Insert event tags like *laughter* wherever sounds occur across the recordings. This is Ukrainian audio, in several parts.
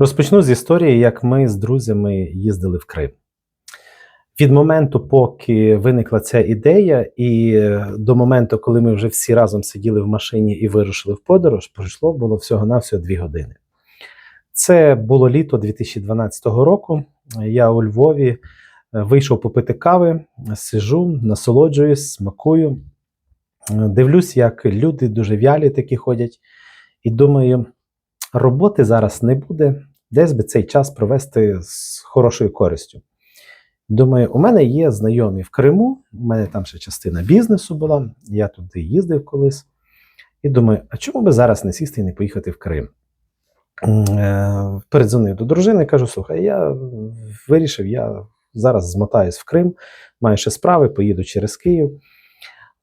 Розпочну з історії, як ми з друзями їздили в Крим. Від моменту, поки виникла ця ідея, і е, до моменту, коли ми вже всі разом сиділи в машині і вирушили в подорож, пройшло було всього-навсього дві години. Це було літо 2012 року. Я у Львові е, вийшов попити кави, сижу, насолоджуюсь, смакую. Е, Дивлюсь, як люди дуже вялі такі ходять, і думаю, роботи зараз не буде, десь би цей час провести з хорошою користю. Думаю, у мене є знайомі в Криму, у мене там ще частина бізнесу була, я туди їздив колись. І думаю, а чому би зараз не сісти і не поїхати в Крим? Е, Передзвонив до дружини, кажу: слухай, я вирішив, я зараз змотаюсь в Крим, маю ще справи, поїду через Київ.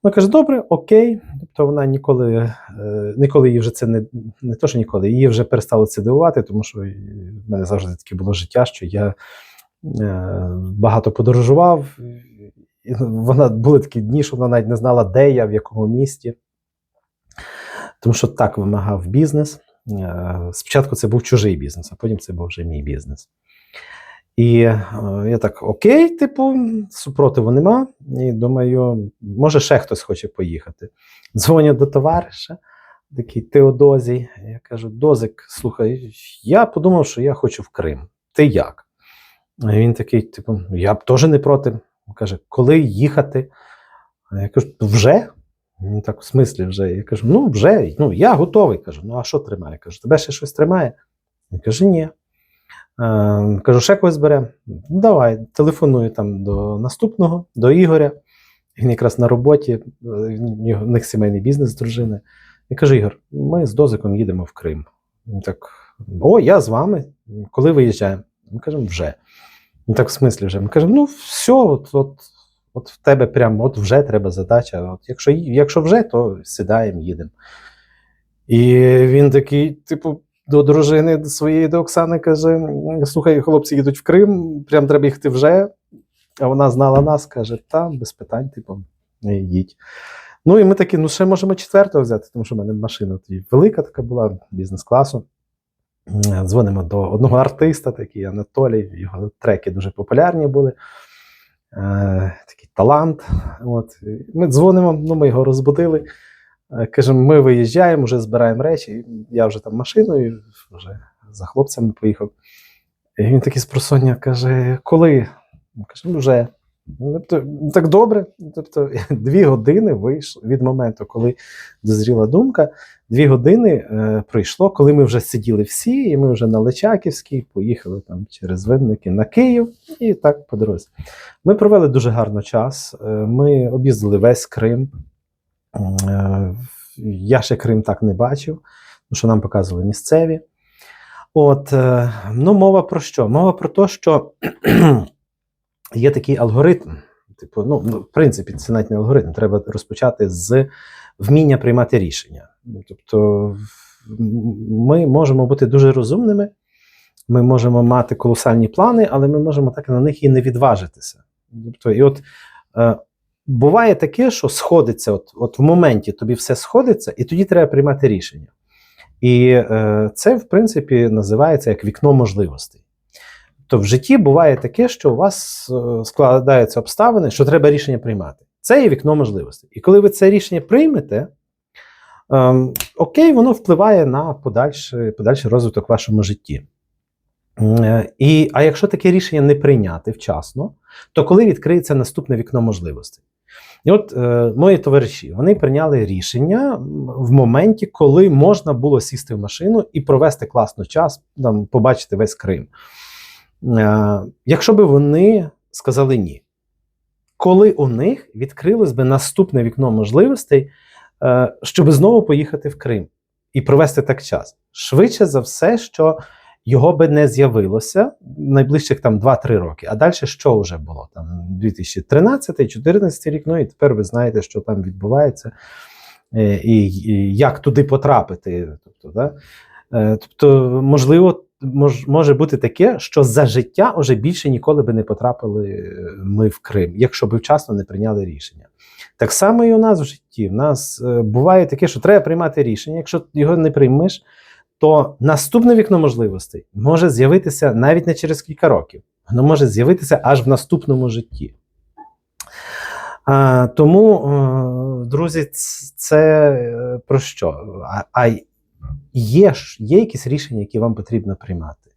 Вона каже: добре, окей. Тобто вона ніколи, е, ніколи її вже це не, не то, що ніколи, її вже перестало це дивувати, тому що в мене завжди таке було життя, що я е, багато подорожував. І вона були такі дні, що вона навіть не знала, де я, в якому місті. Тому що так вимагав бізнес. Е, Спочатку це був чужий бізнес, а потім це був вже мій бізнес. І е, я так, окей, типу, супротиву нема. І думаю, може ще хтось хоче поїхати. Дзвоню до товариша, такий Теодозій. Я кажу: Дозик, слухай, я подумав, що я хочу в Крим. Ти як? А він такий, типу, я б теж не проти. Він каже, коли їхати? Я кажу, вже? Він так, в смислі вже. Я кажу, ну вже, ну я готовий. Кажу, ну а що тримає? Я кажу, тебе ще щось тримає? Він каже, ні. Е, кажу, ще когось бере. Ну, давай, телефоную там до наступного, до Ігоря. Він якраз на роботі, е, в них сімейний бізнес дружини. Я кажу, Ігор, ми з Дозиком їдемо в Крим. Він так, о, я з вами. Коли виїжджаємо? Ми кажемо, вже. Він так, в смислі вже. Ми кажемо, ну все, от, от, от в тебе прям от вже треба задача. От якщо, якщо вже, то сідаємо, їдемо. І він такий, типу, до дружини своєї до Оксани каже: слухай, хлопці їдуть в Крим, прям треба їхати вже. А вона знала нас, каже: та, без питань, типу, їдь. Ну і ми такі, ну ще можемо четвертого взяти, тому що в мене машина тоді велика така була, бізнес-класу. Дзвонимо до одного артиста, такий Анатолій, його треки дуже популярні були. Е, такий талант. От. Ми дзвонимо, ну ми його розбудили. Е, Кажемо, ми виїжджаємо, вже збираємо речі. Я вже там машиною, вже за хлопцями поїхав. І він такий з просоння каже: коли? Каже, ну вже. Тобто, так добре. Тобто, *laughs* дві години вийшло від моменту, коли дозріла думка. Дві години е, пройшло, коли ми вже сиділи всі, і ми вже на Личаківській поїхали там через Винники на Київ, і так по дорозі. Ми провели дуже гарно час. Е, ми об'їздили весь Крим. Е, я ще Крим так не бачив, тому що нам показували місцеві. От, е, ну, мова про що? Мова про те, що *clears throat* є такий алгоритм. Типу, ну, ну, в принципі, це навіть не алгоритм. Треба розпочати з вміння приймати рішення. Тобто, ми можемо бути дуже розумними, ми можемо мати колосальні плани, але ми можемо так на них і не відважитися. Тобто, і от е, буває таке, що сходиться, от, от в моменті тобі все сходиться, і тоді треба приймати рішення. І е, це, в принципі, називається як вікно можливостей. То в житті буває таке, що у вас е, складаються обставини, що треба рішення приймати. Це є вікно можливостей. І коли ви це рішення приймете, ем, окей, воно впливає на подальший, подальший розвиток в вашому житті. Е, І, а якщо таке рішення не прийняти вчасно, то коли відкриється наступне вікно можливостей? І от е, мої товариші вони прийняли рішення в моменті, коли можна було сісти в машину і провести класно час, там, побачити весь Крим. Е, якщо би вони сказали ні, коли у них відкрилось би наступне вікно можливостей, е, щоб знову поїхати в Крим і провести так час. Швидше за все, що його би не з'явилося найближчих там 2-3 роки. А далі що вже було? Там 2013-2014 рік. Ну і тепер ви знаєте, що там відбувається, е, і, і як туди потрапити. Тобто, да? Е, тобто можливо, мож, може бути таке, що за життя вже більше ніколи би не потрапили е, ми в Крим, якщо б вчасно не прийняли рішення. Так само і у нас в житті. У нас буває таке, що треба приймати рішення. Якщо його не приймеш, то наступне вікно можливостей може з'явитися навіть не через кілька років, воно може з'явитися аж в наступному житті. А, тому, е, друзі, це е, про що? А, а є, є якісь рішення, які вам потрібно приймати?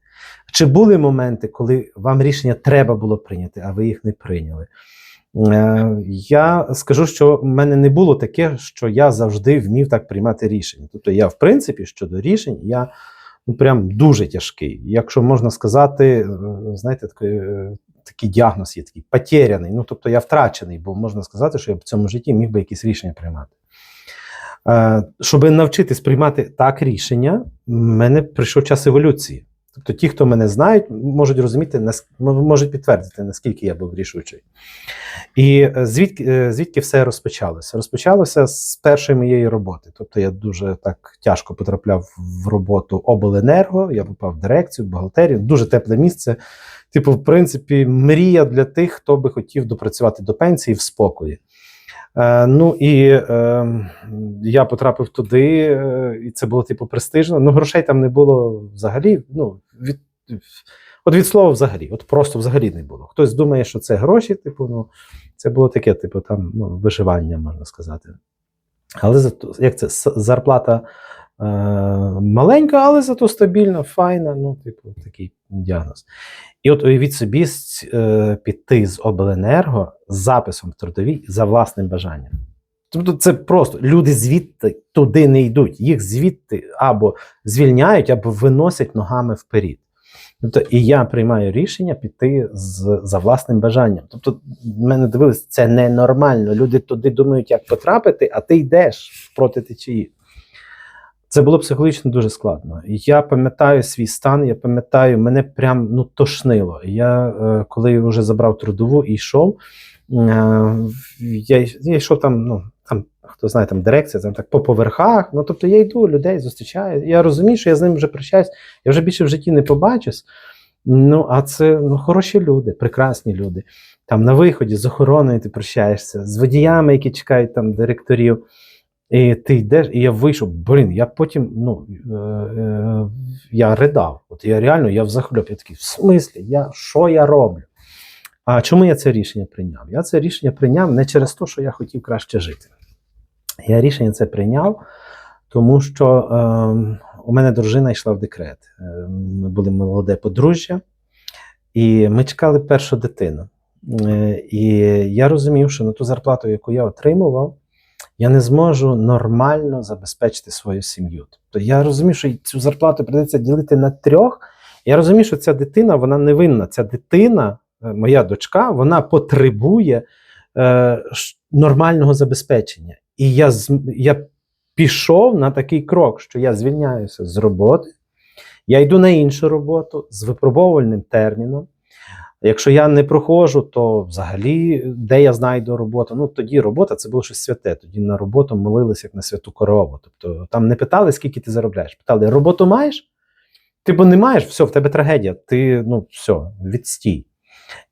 Чи були моменти, коли вам рішення треба було прийняти, а ви їх не прийняли? Е, Я скажу, що в мене не було таке, що я завжди вмів так приймати рішення. Тобто, я, в принципі, щодо рішень, я ну, прям дуже тяжкий. Якщо можна сказати, е, знаєте, такий, е, такий діагноз є такий потеряний. Ну, тобто я втрачений, бо можна сказати, що я в цьому житті міг би якісь рішення приймати. Щоб навчитись приймати так рішення, в мене прийшов час еволюції. Тобто ті, хто мене знають, можуть розуміти, можуть підтвердити, наскільки я був рішучий. І е, звідки, е, звідки все розпочалося? Розпочалося з першої моєї роботи. Тобто я дуже так тяжко потрапляв в роботу обленерго, я попав в дирекцію, в бухгалтерію, дуже тепле місце. Типу, в принципі, мрія для тих, хто би хотів допрацювати до пенсії в спокої. Е, ну і е, я потрапив туди, е, і це було типу престижно. Ну, грошей там не було взагалі. Ну, від, от від слова взагалі, от просто взагалі не було. Хтось думає, що це гроші, типу, ну, це було таке, типу, там ну, виживання, можна сказати. Але як це зарплата маленька, але зато стабільна, файна, ну, типу, такий діагноз. І от уявіть собі е, піти з обленерго з записом в трудовій за власним бажанням. Тобто це просто люди звідти туди не йдуть, їх звідти або звільняють, або виносять ногами вперед. Тобто, і я приймаю рішення піти з, за власним бажанням. Тобто, мене дивились, це ненормально. Люди туди думають, як потрапити, а ти йдеш проти течії. Це було психологічно дуже складно. Я пам'ятаю свій стан, я пам'ятаю, мене прям ну, тошнило. Я, е, коли вже забрав трудову і йшов, е, я, йшов там, ну, там, хто знає, там дирекція, там так по поверхах. Ну, тобто я йду, людей зустрічаю. Я розумію, що я з ними вже прощаюсь, я вже більше в житті не побачусь. Ну, а це ну, хороші люди, прекрасні люди. Там на виході з охороною ти прощаєшся, з водіями, які чекають там директорів. І ти йдеш, і я вийшов, блін, я потім, ну, е, е, я ридав. От я реально, я взахльоп, я такий, в смислі, я, що я роблю? А чому я це рішення прийняв? Я це рішення прийняв не через те, що я хотів краще жити. Я рішення це прийняв, тому що е, у мене дружина йшла в декрет. Е, ми були молоде подружжя, і ми чекали першу дитину. Е, і я розумів, що на ту зарплату, яку я отримував, я не зможу нормально забезпечити свою сім'ю. Тобто я розумію, що цю зарплату прийдеться ділити на трьох. Я розумію, що ця дитина вона невинна. Ця дитина, е, моя дочка, вона потребує е, нормального забезпечення. І я, я пішов на такий крок, що я звільняюся з роботи, я йду на іншу роботу з випробовувальним терміном. Якщо я не проходжу, то взагалі де я знайду роботу? Ну тоді робота це було щось святе. Тоді на роботу молилися як на святу корову. Тобто там не питали, скільки ти заробляєш. Питали, роботу маєш? Ти бо не маєш, все, в тебе трагедія. Ти ну все, відстій.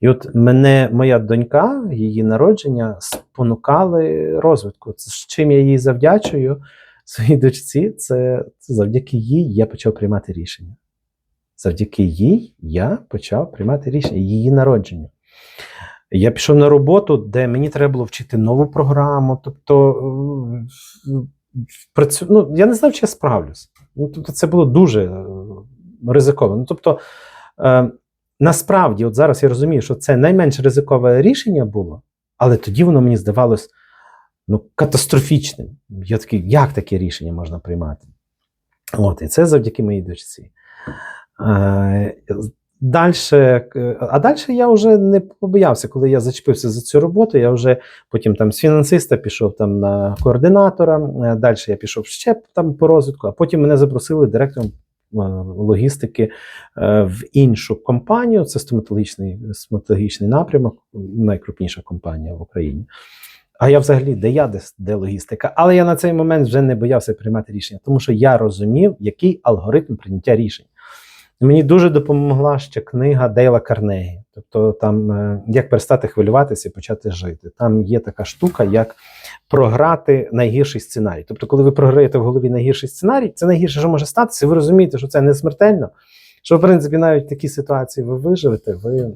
І от мене моя донька, її народження спонукали розвитку. З чим я їй завдячую своїй дочці. Це, це завдяки їй я почав приймати рішення. Завдяки їй я почав приймати рішення, її народженню. Я пішов на роботу, де мені треба було вчити нову програму. Тобто, е, працю... ну, я не знав, чи я справлюсь. Ну, тобто, це було дуже е, ризиковано. Ну, тобто, е, насправді, от зараз я розумію, що це найменш ризикове рішення було, але тоді воно мені здавалось ну, катастрофічним. Я такий, як таке рішення можна приймати? От, і це завдяки моїй дочці. Е, Дальше, а далі я вже не побоявся, коли я зачепився за цю роботу. Я вже потім там з фінансиста пішов там на координатора. Далі я пішов ще там по розвитку, а потім мене запросили директором е, логістики е, в іншу компанію. Це стоматологічний, стоматологічний напрямок, найкрупніша компанія в Україні. А я взагалі, де я, де, де логістика. Але я на цей момент вже не боявся приймати рішення, тому що я розумів, який алгоритм прийняття рішень. Мені дуже допомогла ще книга Дейла Карнегі. Тобто, там е, як перестати хвилюватися і почати жити. Там є така штука, як програти найгірший сценарій. Тобто, коли ви програєте в голові найгірший сценарій, це найгірше, що може статися, ви розумієте, що це не смертельно. Що, в принципі, навіть в такій ситуації ви виживете, ви е,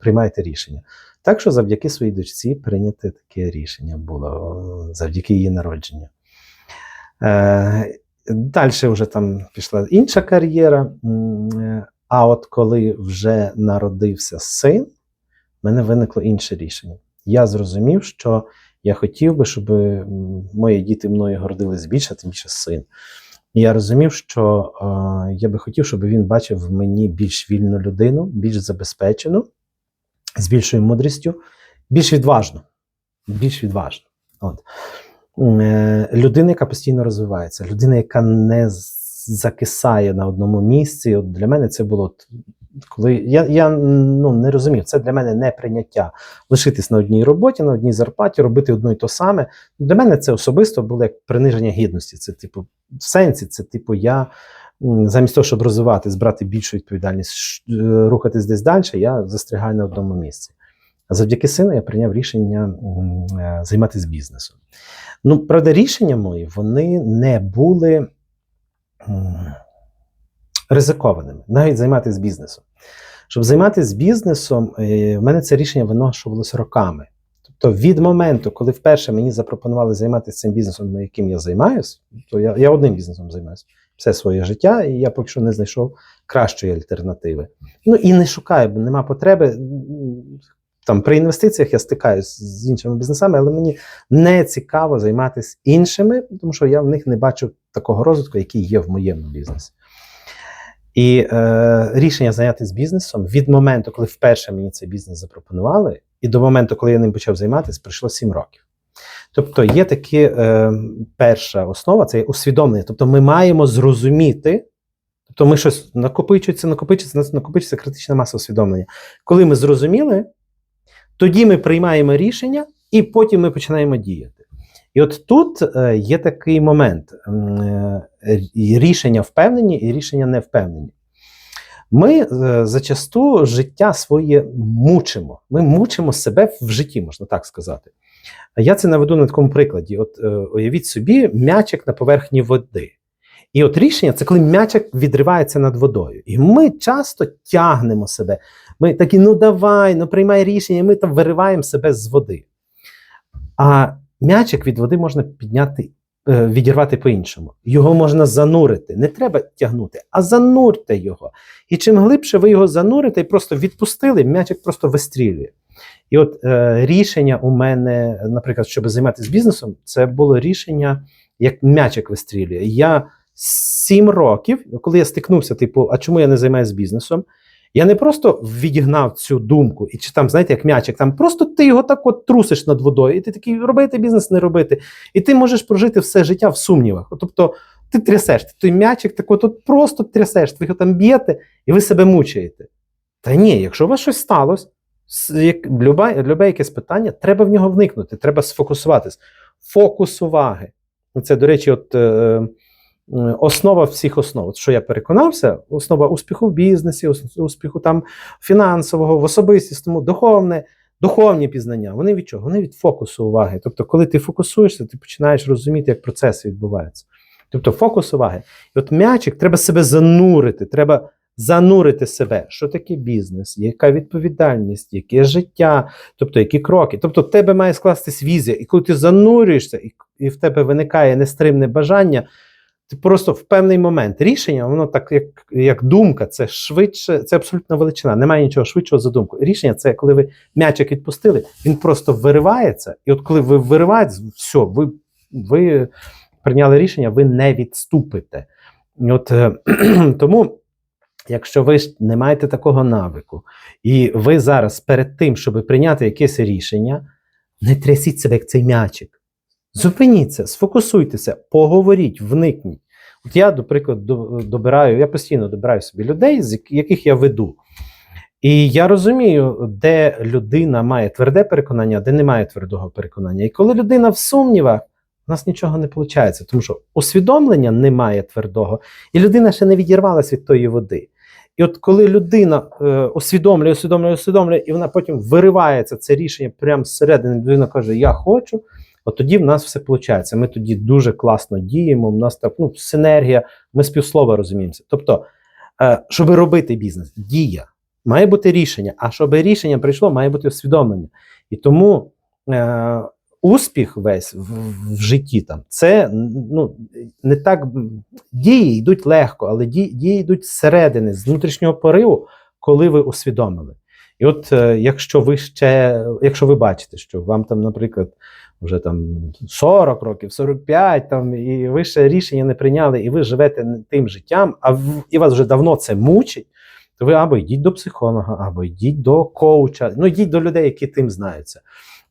приймаєте рішення. Так що завдяки своїй дочці прийняти таке рішення було завдяки її народженню. Е, Далі вже там пішла інша кар'єра. Е, А от коли вже народився син, в мене виникло інше рішення. Я зрозумів, що я хотів би, щоб мої діти мною гордились більше, тим більше син. І я розумів, що е, я би хотів, щоб він бачив в мені більш вільну людину, більш забезпечену, з більшою мудрістю, більш відважну. Більш відважну. От. Е, Людина, яка постійно розвивається, людина, яка не закисає на одному місці. От для мене це було. Коли я, я ну, не розумів, це для мене не прийняття. Лишитись на одній роботі, на одній зарплаті, робити одно і то саме. Для мене це особисто було як приниження гідності. Це, типу, в сенсі, це, типу, я замість того, щоб розвиватись, брати більшу відповідальність, е, рухатись десь далі, я застрягаю на одному місці. Завдяки сину я прийняв рішення е, займатися бізнесом. Ну, правда, рішення мої вони не були ризикованими, навіть займатися бізнесом. Щоб займатися бізнесом, е, в мене це рішення виношувалося роками. Тобто, від моменту, коли вперше мені запропонували займатися цим бізнесом, яким я займаюся, то я, я одним бізнесом займаюся все своє життя, і я поки що не знайшов кращої альтернативи. Ну і не шукаю, бо нема потреби. Там при інвестиціях я стикаюся з іншими бізнесами, але мені не цікаво займатися іншими, тому що я в них не бачу такого розвитку, який є в моєму бізнесі. І е, рішення зайнятися бізнесом від моменту, коли вперше мені цей бізнес запропонували, і до моменту, коли я ним почав займатися, пройшло 7 років. Тобто є таке е, перша основа це усвідомлення. Тобто ми маємо зрозуміти, тобто ми щось накопичується, накопичується, накопичується критична маса усвідомлення. Коли ми зрозуміли, тоді ми приймаємо рішення і потім ми починаємо діяти. І от тут е, є такий момент: е, рішення впевнені і рішення не впевнені. Ми е, зачасту життя своє мучимо. Ми мучимо себе в житті, можна так сказати. Я це наведу на такому прикладі. От уявіть собі, м'ячик на поверхні води. І от рішення це коли м'ячик відривається над водою. І ми часто тягнемо себе. Ми такі, ну давай, ну приймай рішення, і ми там вириваємо себе з води. А м'ячик від води можна підняти, е, відірвати по-іншому. Його можна занурити. Не треба тягнути, а занурте його. І чим глибше ви його занурите і просто відпустили, м'ячик просто вистрілює. І от е, рішення у мене, наприклад, щоб займатися бізнесом, це було рішення, як м'ячик вистрілює. Я сім років, коли я стикнувся, типу, а чому я не займаюся бізнесом? Я не просто відігнав цю думку, і чи там, знаєте, як м'ячик, там просто ти його так от трусиш над водою, і ти такий робити бізнес, не робити. І ти можеш прожити все життя в сумнівах. Тобто ти трясеш, ти той м'ячик так от, от просто трясеш, ви його там б'єте, і ви себе мучаєте. Та ні, якщо у вас щось сталося, як любе, любе якесь питання, треба в нього вникнути, треба сфокусуватись. Фокус уваги. Це, до речі, от. Е, Основа всіх основ, що я переконався, основа успіху в бізнесі, успіху там фінансового, в особистісному, духовне, духовні пізнання. Вони від чого? Вони від фокусу уваги. Тобто, коли ти фокусуєшся, ти починаєш розуміти, як процеси відбуваються. Тобто, фокус уваги. І от м'ячик треба себе занурити, треба занурити себе. Що таке бізнес, яка відповідальність, яке життя, тобто які кроки. Тобто, в тебе має скластись візія, і коли ти занурюєшся, і в тебе виникає нестримне бажання. Ти просто в певний момент рішення, воно так як, як думка, це швидше, це абсолютно величина. Немає нічого швидшого за думку. Рішення це коли ви м'ячик відпустили, він просто виривається. І от коли ви вириваєте, все, ви, ви прийняли рішення, ви не відступите. От е, *clears throat* тому, якщо ви не маєте такого навику, і ви зараз перед тим, щоб прийняти якесь рішення, не трясіть себе як цей м'ячик. Зупиніться, сфокусуйтеся, поговоріть, вникніть. От я, до прикладу, добираю, я постійно добираю собі людей, з яких я веду. І я розумію, де людина має тверде переконання, де немає твердого переконання. І коли людина в сумнівах, у нас нічого не виходить, тому що усвідомлення немає твердого, і людина ще не відірвалася від тої води. І от коли людина е, усвідомлює, усвідомлює, усвідомлює, і вона потім виривається це рішення прямо зсередини, людина каже: Я хочу. От тоді в нас все виходить. Ми тоді дуже класно діємо. У нас так ну, синергія, ми співслова розуміємося. Тобто, е, щоб робити бізнес, дія, має бути рішення. А щоб рішення прийшло, має бути усвідомлення. І тому е, успіх весь в, в житті там це ну, не так дії йдуть легко, але дії, дії йдуть зсередини, з внутрішнього пориву, коли ви усвідомили. І от е, якщо ви ще, якщо ви бачите, що вам там, наприклад, вже там 40 років, 45, там, і ви ще рішення не прийняли, і ви живете тим життям, а і вас вже давно це мучить, то ви або йдіть до психолога, або йдіть до коуча, ну йдіть до людей, які тим знаються.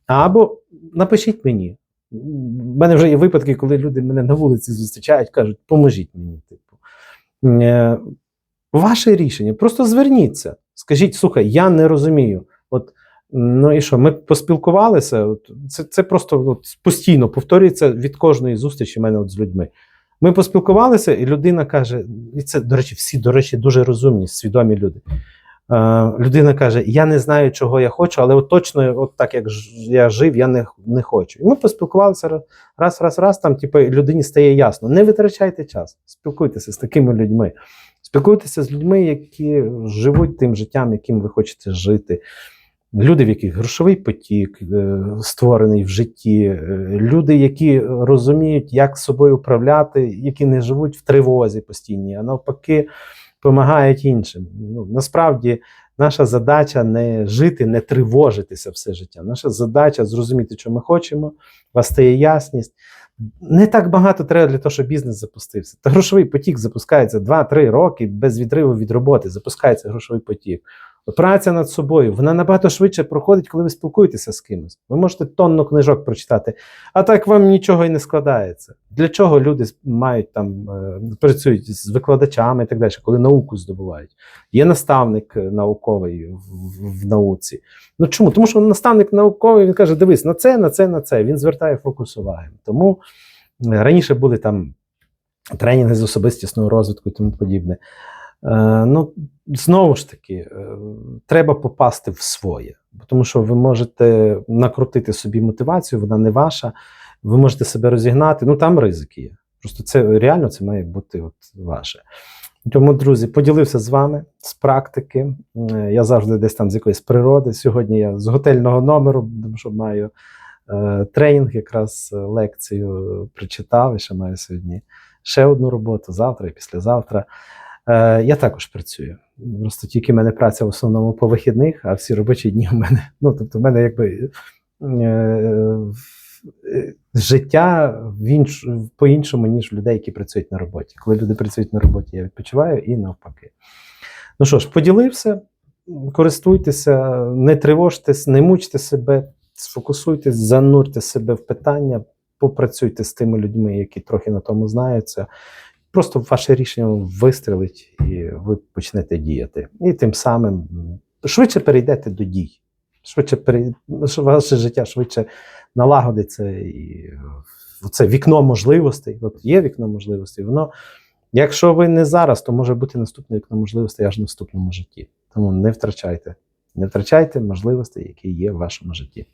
Або напишіть мені. У мене вже є випадки, коли люди мене на вулиці зустрічають, кажуть, поможіть мені. Типу. Е, Ваше рішення, просто зверніться. Скажіть, слухай, я не розумію. От, ну і що, ми поспілкувалися. От, це, це просто от, постійно повторюється від кожної зустрічі мене от з людьми. Ми поспілкувалися, і людина каже: і це, до речі, всі, до речі, дуже розумні, свідомі люди. Е, людина каже: Я не знаю, чого я хочу, але от точно, от так як я жив, я не, не хочу. І ми поспілкувалися раз, раз, раз, раз. Там, типу, людині стає ясно. Не витрачайте час, спілкуйтеся з такими людьми. Спілкуйтеся з людьми, які живуть тим життям, яким ви хочете жити. Люди, в яких грошовий потік е, створений в житті, е, люди, які розуміють, як собою управляти, які не живуть в тривозі постійній, а навпаки, допомагають іншим. Ну, насправді, наша задача не жити, не тривожитися все життя. Наша задача зрозуміти, що ми хочемо, у вас стає ясність. Не так багато треба для того, щоб бізнес запустився. Та грошовий потік запускається 2-3 роки без відриву від роботи. Запускається грошовий потік. Праця над собою, вона набагато швидше проходить, коли ви спілкуєтеся з кимось. Ви можете тонну книжок прочитати, а так вам нічого і не складається. Для чого люди мають там е, працюють з викладачами і так далі, коли науку здобувають? Є наставник е, науковий в, в, в науці. Ну чому? Тому що наставник науковий він каже: дивись, на це, на це, на це. Він звертає фокус уваги. Тому е, раніше були там тренінги з особистісного розвитку і тому подібне. Е, ну, знову ж таки, е, треба попасти в своє, тому що ви можете накрутити собі мотивацію, вона не ваша, ви можете себе розігнати. Ну там ризики є. Просто це реально це має бути от ваше. Тому, друзі, поділився з вами з практики. Е, Я завжди десь там з якоїсь природи. Сьогодні я з готельного номеру, тому що маю е, тренінг, якраз лекцію прочитав і ще маю сьогодні ще одну роботу завтра і післязавтра. Е, я також працюю. Просто тільки в мене праця в основному по вихідних, а всі робочі дні у мене. Ну, тобто, в мене якби е, е, життя в інш, по-іншому, ніж людей, які працюють на роботі. Коли люди працюють на роботі, я відпочиваю і навпаки. Ну що ж, поділився, користуйтеся, не тривожтесь, не мучте себе, сфокусуйтесь, занурте себе в питання, попрацюйте з тими людьми, які трохи на тому знаються. Просто ваше рішення вистрелить, і ви почнете діяти. І тим самим швидше перейдете до дій. Швидше перей... ваше життя швидше налагодиться. І це вікно можливостей. От є вікно можливостей. Воно, якщо ви не зараз, то може бути наступне вікно можливостей аж в наступному житті. Тому не втрачайте. Не втрачайте можливостей, які є в вашому житті.